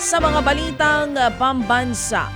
Sa mga balitang uh, pambansa,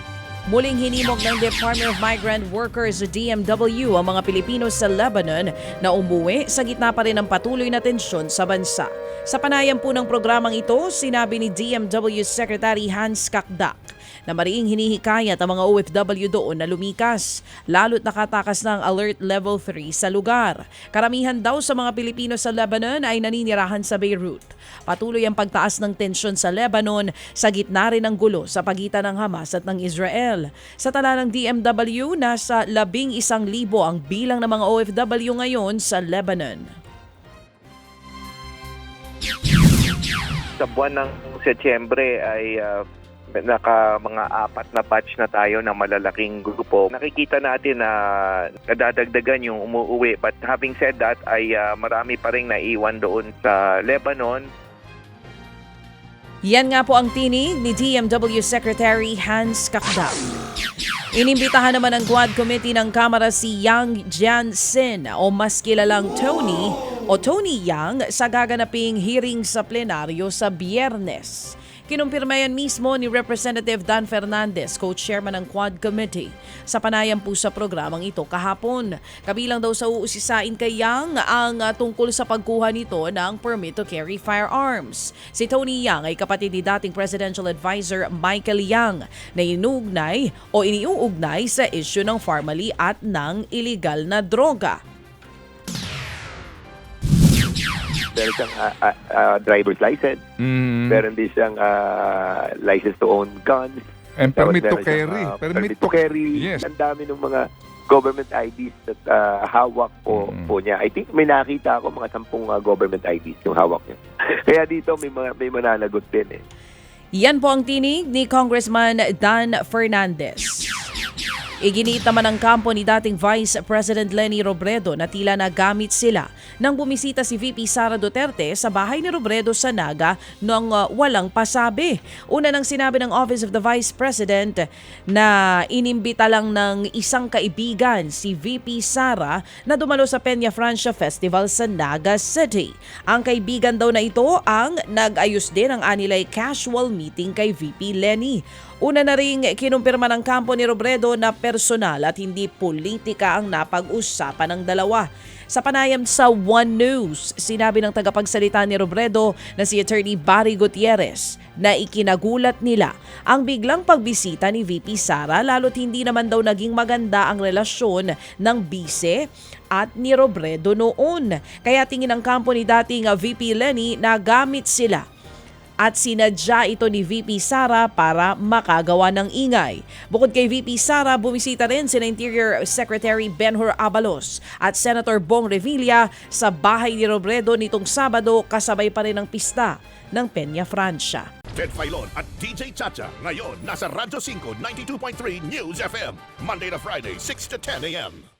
muling hinimok ng Department of Migrant Workers DMW ang mga Pilipino sa Lebanon na umuwi sa gitna pa rin ng patuloy na tensyon sa bansa. Sa panayam po ng programang ito, sinabi ni DMW Secretary Hans Kakdak na mariing hinihikayat ang mga OFW doon na lumikas, lalo't nakatakas ng Alert Level 3 sa lugar. Karamihan daw sa mga Pilipino sa Lebanon ay naninirahan sa Beirut. Patuloy ang pagtaas ng tensyon sa Lebanon sa gitna rin ng gulo sa pagitan ng Hamas at ng Israel. Sa tala ng DMW, nasa labing isang libo ang bilang ng mga OFW ngayon sa Lebanon. sa buwan ng Setyembre ay ah, naka mga apat na batch na tayo ng malalaking grupo. Nakikita natin na nadadagdagan yung umuwi. But having said that, ay ah, marami pa rin naiwan doon sa Lebanon. Yan nga po ang tinig ni DMW Secretary Hans Kakdak. Inimbitahan naman ng Quad Committee ng Kamara si Yang Jiansin o mas kilalang Tony o Tony Yang sa gaganaping hearing sa plenaryo sa biyernes. Kinumpirma yan mismo ni Representative Dan Fernandez, co-chairman ng Quad Committee, sa panayam po sa programang ito kahapon. Kabilang daw sa uusisain kay Yang ang uh, tungkol sa pagkuha nito ng permit to carry firearms. Si Tony Yang ay kapatid ni dating Presidential Advisor Michael Yang na inuugnay o iniuugnay sa issue ng pharmacy at ng illegal na droga. Meron siyang ah, ah, ah, driver's license. Mm. Meron din siyang ah, license to own guns. And Tapos permit to meron siyang, carry. ah, Permit, permit to carry. Yes. Ang dami ng mga government IDs that ah, hawak po, Mm. po niya. I think may nakita ako mga sampung ah, government IDs yung hawak niya. Kaya dito may mga may mananagot din eh. Yan po ang tinig ni Congressman Dan Fernandez. Iginiit naman ng kampo ni dating Vice President Lenny Robredo na tila nagamit sila nang bumisita si VP Sara Duterte sa bahay ni Robredo sa Naga noong uh, walang pasabi. Una nang sinabi ng Office of the Vice President na inimbita lang ng isang kaibigan si VP Sara na dumalo sa Peña Francia Festival sa Naga City. Ang kaibigan daw na ito ang nag-ayos din ng anilay casual meeting kay VP Lenny. Una na ring kinumpirma ng kampo ni Robredo na personal at hindi politika ang napag-usapan ng dalawa. Sa panayam sa One News, sinabi ng tagapagsalita ni Robredo na si Attorney Barry Gutierrez na ikinagulat nila ang biglang pagbisita ni VP Sara lalo't hindi naman daw naging maganda ang relasyon ng bise at ni Robredo noon. Kaya tingin ng kampo ni dating VP Lenny na gamit sila at sinadya ito ni VP Sara para makagawa ng ingay. Bukod kay VP Sara, bumisita rin si Interior Secretary Benhur Abalos at Senator Bong Revilla sa bahay ni Robredo nitong Sabado kasabay pa rin ng pista ng Peña Francia. Ted Filon at DJ Chacha. Ngayon, nasa Radyo 5, 92.3 News FM. Monday to Friday, 6 to 10 a.m.